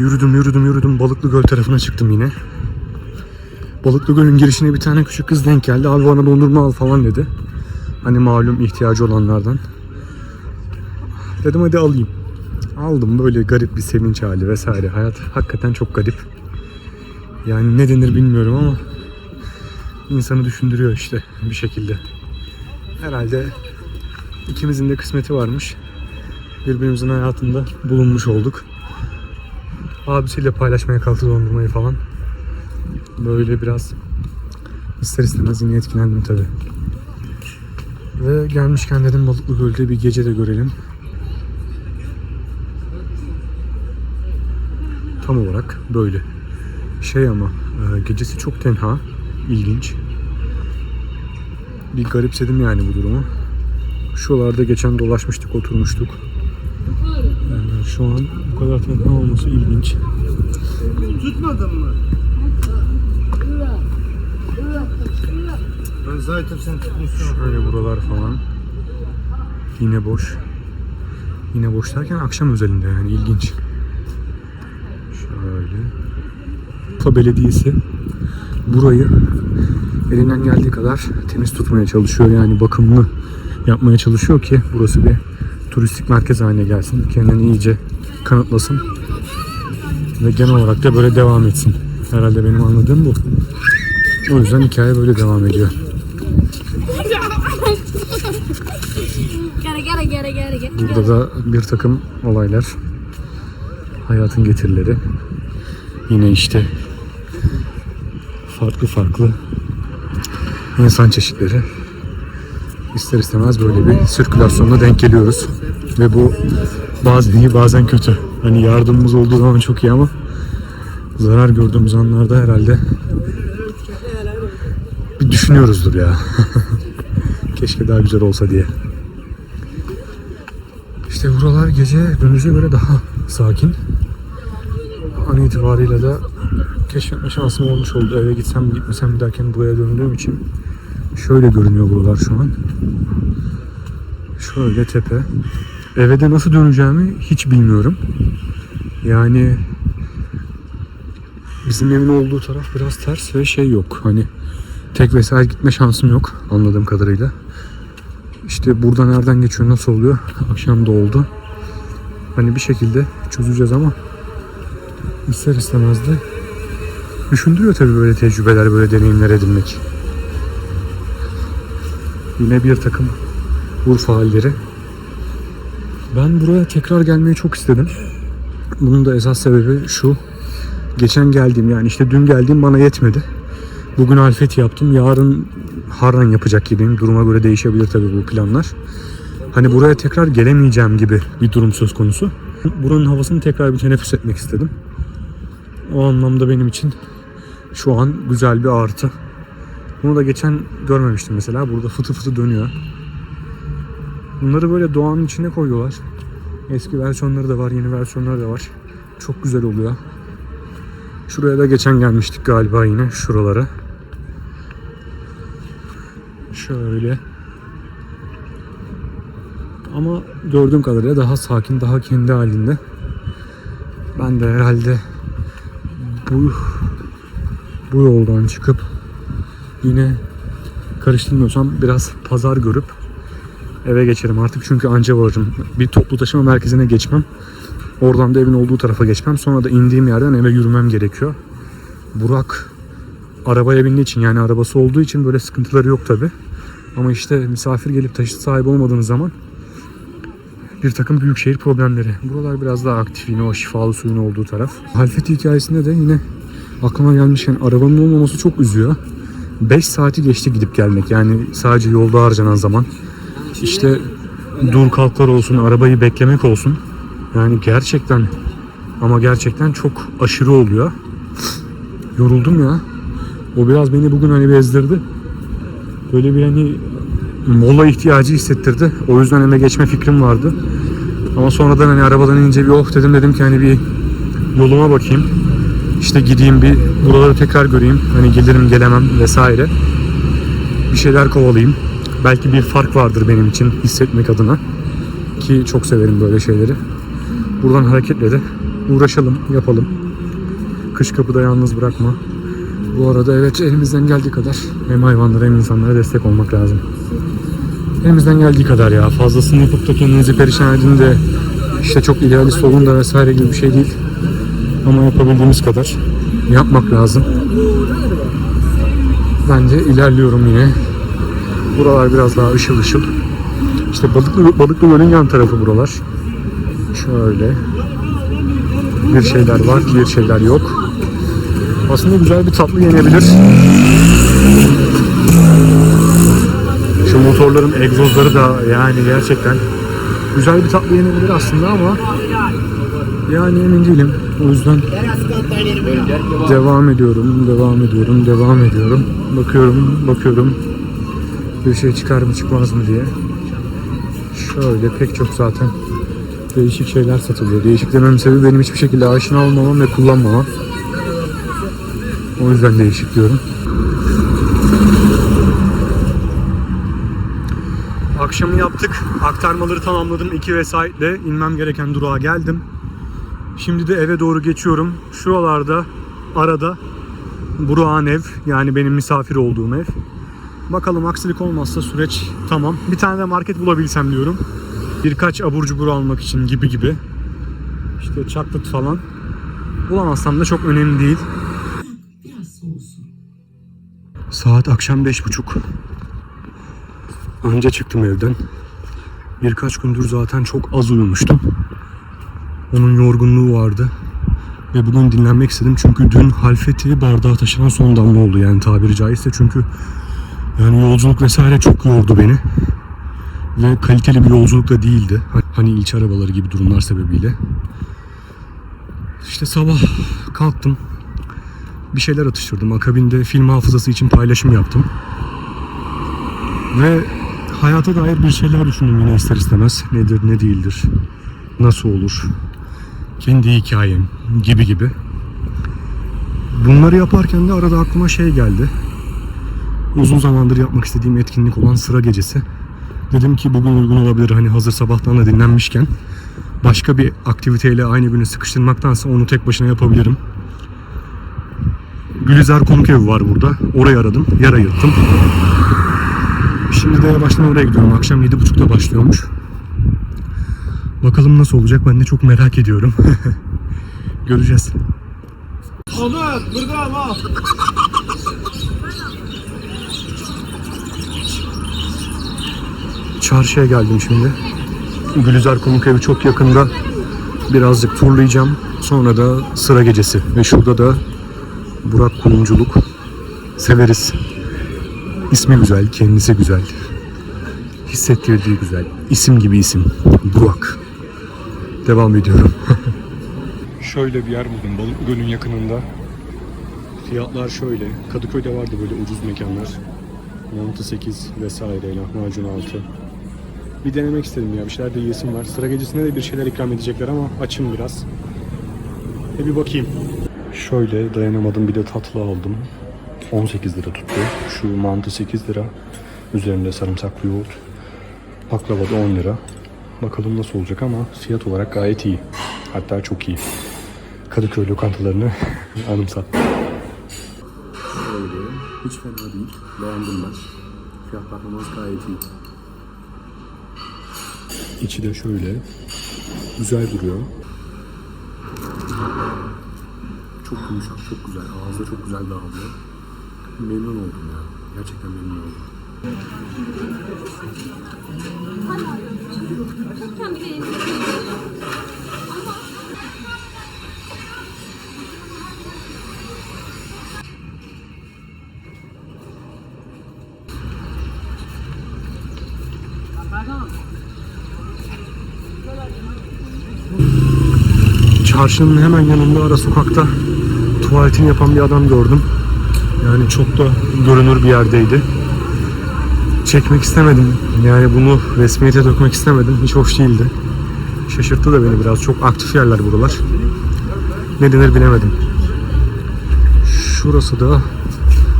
Yürüdüm yürüdüm yürüdüm Balıklı Göl tarafına çıktım yine. Balıklı Göl'ün girişine bir tane küçük kız denk geldi. Abi bana dondurma al falan dedi. Hani malum ihtiyacı olanlardan. Dedim hadi alayım. Aldım böyle garip bir sevinç hali vesaire. Hayat hakikaten çok garip. Yani ne denir bilmiyorum ama insanı düşündürüyor işte bir şekilde. Herhalde ikimizin de kısmeti varmış. Birbirimizin hayatında bulunmuş olduk. Abisiyle paylaşmaya kalktı dondurmayı falan. Böyle biraz ister istemez yine etkilendim tabi. Ve gelmişken dedim Balıklı Göl'de bir gece de görelim. Tam olarak böyle. Şey ama e, gecesi çok tenha, ilginç. Bir garipsedim yani bu durumu. Şuralarda geçen dolaşmıştık, oturmuştuk. Şu an bu kadar tenha olması ilginç. Tutmadın mı? Ben zaten sen tutmuşsun. Şöyle buralar falan. Yine boş. Yine boş derken akşam özelinde yani ilginç. Şöyle. Urfa Belediyesi burayı elinden geldiği kadar temiz tutmaya çalışıyor. Yani bakımlı yapmaya çalışıyor ki burası bir turistik merkez haline gelsin. Kendini iyice kanıtlasın. Ve genel olarak da böyle devam etsin. Herhalde benim anladığım bu. O yüzden hikaye böyle devam ediyor. Burada da bir takım olaylar. Hayatın getirileri. Yine işte farklı farklı insan çeşitleri. İster istemez böyle bir sirkülasyonla denk geliyoruz. Ve bu bazen iyi bazen kötü. Hani yardımımız olduğu zaman çok iyi ama zarar gördüğümüz anlarda herhalde bir düşünüyoruzdur ya. Keşke daha güzel olsa diye. İşte buralar gece gündüze göre daha sakin. An itibariyle de keşfetme şansım olmuş oldu. Eve gitsem mi gitmesem mi derken buraya döndüğüm için şöyle görünüyor buralar şu an. Şöyle tepe. Eve de nasıl döneceğimi hiç bilmiyorum. Yani bizim evin olduğu taraf biraz ters ve şey yok. Hani tek vesaire gitme şansım yok anladığım kadarıyla. İşte burada nereden geçiyor, nasıl oluyor? Akşam da oldu. Hani bir şekilde çözeceğiz ama ister istemez de düşündürüyor tabii böyle tecrübeler, böyle deneyimler edinmek. Yine bir takım Urfa halleri. Ben buraya tekrar gelmeyi çok istedim. Bunun da esas sebebi şu. Geçen geldiğim yani işte dün geldiğim bana yetmedi. Bugün Alfet yaptım. Yarın Harran yapacak gibiyim. Duruma göre değişebilir tabii bu planlar. Hani buraya tekrar gelemeyeceğim gibi bir durum söz konusu. Buranın havasını tekrar bir teneffüs etmek istedim. O anlamda benim için şu an güzel bir artı. Bunu da geçen görmemiştim mesela. Burada fıtı fıtı dönüyor. Bunları böyle doğanın içine koyuyorlar. Eski versiyonları da var, yeni versiyonları da var. Çok güzel oluyor. Şuraya da geçen gelmiştik galiba yine şuralara. Şöyle. Ama gördüğüm kadarıyla daha sakin, daha kendi halinde. Ben de herhalde bu bu yoldan çıkıp yine karıştırmıyorsam biraz pazar görüp eve geçerim artık çünkü anca varırım. Bir toplu taşıma merkezine geçmem. Oradan da evin olduğu tarafa geçmem. Sonra da indiğim yerden eve yürümem gerekiyor. Burak arabaya bindiği için yani arabası olduğu için böyle sıkıntıları yok tabi. Ama işte misafir gelip taşıt sahibi olmadığınız zaman bir takım büyükşehir problemleri. Buralar biraz daha aktif yine o şifalı suyun olduğu taraf. Halfet hikayesinde de yine aklıma gelmişken arabanın olmaması çok üzüyor. 5 saati geçti gidip gelmek yani sadece yolda harcanan zaman. İşte dur kalklar olsun, arabayı beklemek olsun. Yani gerçekten ama gerçekten çok aşırı oluyor. Yoruldum ya. O biraz beni bugün hani bezdirdi. Böyle bir hani mola ihtiyacı hissettirdi. O yüzden eve geçme fikrim vardı. Ama sonradan hani arabadan inince bir oh dedim dedim ki hani bir yoluma bakayım. İşte gideyim bir buraları tekrar göreyim. Hani gelirim gelemem vesaire. Bir şeyler kovalayayım. Belki bir fark vardır benim için hissetmek adına. Ki çok severim böyle şeyleri. Buradan hareketle de Uğraşalım, yapalım. Kış kapıda yalnız bırakma. Bu arada evet elimizden geldiği kadar hem hayvanlara hem insanlara destek olmak lazım. Elimizden geldiği kadar ya. Fazlasını yapıp da kendinizi perişan edin de işte çok idealist olun da vesaire gibi bir şey değil. Ama yapabildiğimiz kadar yapmak lazım. Ben de ilerliyorum yine. Buralar biraz daha ışıl ışıl. İşte Balıklı, Balıklı Göl'ün yan tarafı buralar. Şöyle. Bir şeyler var, bir şeyler yok. Aslında güzel bir tatlı yenebilir. Şu motorların egzozları da yani gerçekten güzel bir tatlı yenebilir aslında ama yani emin değilim. O yüzden devam ediyorum, devam ediyorum, devam ediyorum. Bakıyorum, bakıyorum. Bir şey çıkar mı çıkmaz mı diye. Şöyle pek çok zaten değişik şeyler satılıyor. Değişik dememin sebebi benim hiçbir şekilde aşina olmamam ve kullanmamam. O yüzden değişik diyorum. Akşamı yaptık. Aktarmaları tamamladım. İki vesaitle inmem gereken durağa geldim. Şimdi de eve doğru geçiyorum. Şuralarda arada Burak'ın ev yani benim misafir olduğum ev. Bakalım aksilik olmazsa süreç tamam. Bir tane de market bulabilsem diyorum. Birkaç abur cubur almak için gibi gibi. İşte çaklıt falan. Bulamazsam da çok önemli değil. Saat akşam beş buçuk. Önce çıktım evden. Birkaç gündür zaten çok az uyumuştum. Onun yorgunluğu vardı. Ve bugün dinlenmek istedim çünkü dün halfeti bardağa taşıran son damla oldu yani tabiri caizse çünkü yani yolculuk vesaire çok yordu beni. Ve kaliteli bir yolculuk da değildi. Hani ilçe arabaları gibi durumlar sebebiyle. İşte sabah kalktım. Bir şeyler atıştırdım. Akabinde film hafızası için paylaşım yaptım. Ve hayata dair bir şeyler düşündüm yine ister istemez. Nedir, ne değildir, nasıl olur, kendi hikayem gibi gibi. Bunları yaparken de arada aklıma şey geldi. Uzun zamandır yapmak istediğim etkinlik olan sıra gecesi. Dedim ki bugün uygun olabilir hani hazır sabahtan da dinlenmişken. Başka bir aktiviteyle aynı günü sıkıştırmaktansa onu tek başına yapabilirim. Gülizar konuk evi var burada. Orayı aradım. Yer ayırttım. Şimdi de yavaştan oraya gidiyorum. Akşam 7.30'da başlıyormuş. Bakalım nasıl olacak ben de çok merak ediyorum. Göreceğiz. Onur burada ama. Çarşıya geldim şimdi. Gülizar Konuk Evi çok yakında. Birazcık turlayacağım. Sonra da sıra gecesi. Ve şurada da Burak Kuyumculuk. Severiz. İsmi güzel, kendisi güzel. Hissettirdiği güzel. İsim gibi isim. Burak. Devam ediyorum. şöyle bir yer buldum Balıklı Göl'ün yakınında. Fiyatlar şöyle. Kadıköy'de vardı böyle ucuz mekanlar. Mantı 8 vesaire, lahmacun 6. Bir denemek istedim ya. Bir şeyler de yiyesim var. Sıra gecesinde de bir şeyler ikram edecekler ama açım biraz. E bir bakayım. Şöyle dayanamadım bir de tatlı aldım. 18 lira tuttu. Şu mantı 8 lira. Üzerinde sarımsaklı yoğurt. Baklava da 10 lira. Bakalım nasıl olacak ama fiyat olarak gayet iyi. Hatta çok iyi. Kadıköy lokantalarını anımsattı. Şöyle. Hiç fena değil. Beğendim ben. Fiyat performans gayet iyi. İçi de şöyle. Güzel duruyor. Çok yumuşak, çok güzel. Ağızda çok güzel dağılıyor. Memnun oldum ya. Gerçekten memnun oldum. Çarşının hemen yanında ara sokakta tuvaletini yapan bir adam gördüm. Yani çok da görünür bir yerdeydi. Çekmek istemedim. Yani bunu resmiyete dökmek istemedim. Hiç hoş değildi. Şaşırttı da beni biraz. Çok aktif yerler buralar. Ne denir bilemedim. Şurası da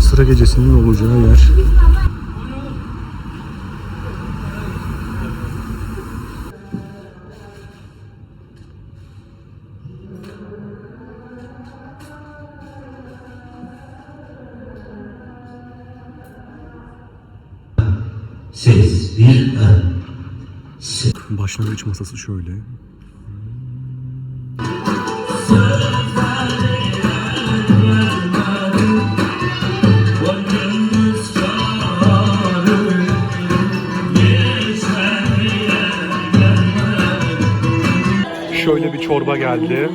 sıra gecesinin olacağı yer. Masası şöyle. Şöyle bir çorba geldi.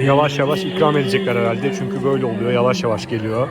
Yavaş yavaş ikram edecekler herhalde çünkü böyle oluyor. Yavaş yavaş geliyor.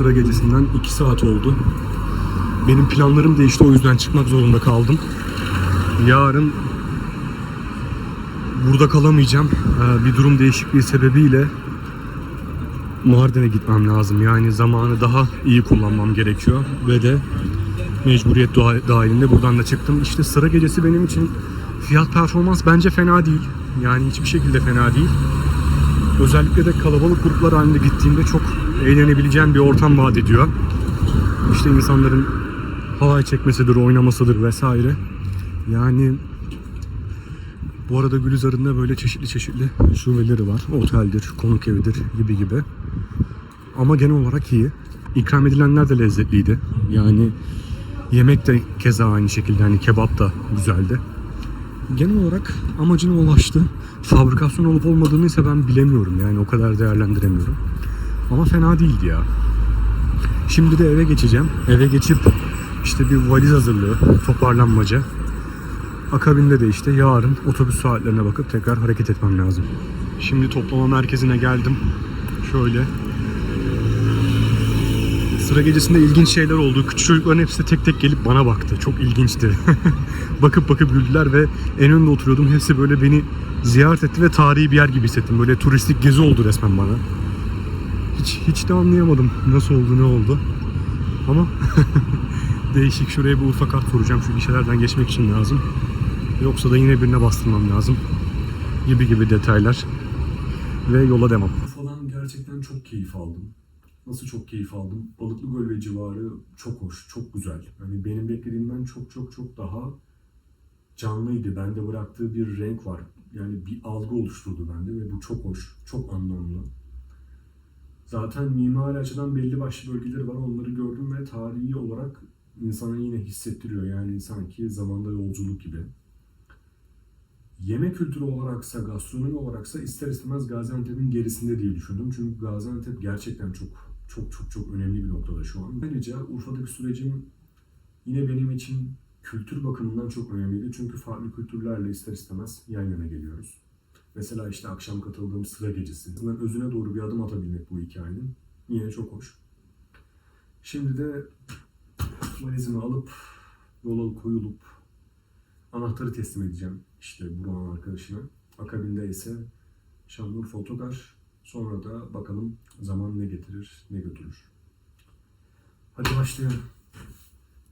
Sıra gecesinden 2 saat oldu. Benim planlarım değişti o yüzden çıkmak zorunda kaldım. Yarın burada kalamayacağım. Ee, Bir durum değişikliği sebebiyle Mardin'e gitmem lazım. Yani zamanı daha iyi kullanmam gerekiyor ve de mecburiyet dahilinde buradan da çıktım. İşte sıra gecesi benim için fiyat performans bence fena değil. Yani hiçbir şekilde fena değil. Özellikle de kalabalık gruplar halinde gittiğimde çok eğlenebileceğin bir ortam vaat ediyor. İşte insanların halay çekmesidir, oynamasıdır vesaire. Yani bu arada Gülizar'ın da böyle çeşitli çeşitli şubeleri var. Oteldir, konuk evidir gibi gibi. Ama genel olarak iyi. İkram edilenler de lezzetliydi. Yani yemek de keza aynı şekilde. Hani kebap da güzeldi. Genel olarak amacına ulaştı. Fabrikasyon olup olmadığını ise ben bilemiyorum yani o kadar değerlendiremiyorum. Ama fena değildi ya. Şimdi de eve geçeceğim. Eve geçip işte bir valiz hazırlığı, toparlanmaca. Akabinde de işte yarın otobüs saatlerine bakıp tekrar hareket etmem lazım. Şimdi toplama merkezine geldim. Şöyle. Sıra gecesinde ilginç şeyler oldu. Küçük çocukların hepsi tek tek gelip bana baktı. Çok ilginçti. bakıp bakıp güldüler ve en önde oturuyordum. Hepsi böyle beni ziyaret etti ve tarihi bir yer gibi hissettim. Böyle turistik gezi oldu resmen bana. Hiç hiç de anlayamadım nasıl oldu ne oldu. Ama değişik şuraya bir Urfa kart soracağım. Şu gişelerden geçmek için lazım. Yoksa da yine birine bastırmam lazım. Gibi gibi detaylar. Ve yola devam. Urfa'dan gerçekten çok keyif aldım. Nasıl çok keyif aldım? Balıklı Göl ve civarı çok hoş, çok güzel. Hani benim beklediğimden çok çok çok daha canlıydı. Bende bıraktığı bir renk var. Yani bir algı oluşturdu bende ve bu çok hoş, çok anlamlı. Zaten mimari açıdan belli başlı bölgeleri var. Onları gördüm ve tarihi olarak insana yine hissettiriyor. Yani sanki zamanda yolculuk gibi. Yemek kültürü olaraksa, gastronomi olaraksa ister istemez Gaziantep'in gerisinde diye düşündüm. Çünkü Gaziantep gerçekten çok çok çok çok önemli bir noktada şu an. Ayrıca Urfa'daki sürecim yine benim için kültür bakımından çok önemliydi. Çünkü farklı kültürlerle ister istemez yan yana geliyoruz. Mesela işte akşam katıldığım sıra gecesi. Bunların özüne doğru bir adım atabilmek bu hikayenin. Yine çok hoş. Şimdi de valizimi alıp yola koyulup anahtarı teslim edeceğim işte Burak'ın arkadaşına. Akabinde ise Şanlıurfa Otogar. Sonra da bakalım zaman ne getirir, ne götürür. Hadi başlayalım.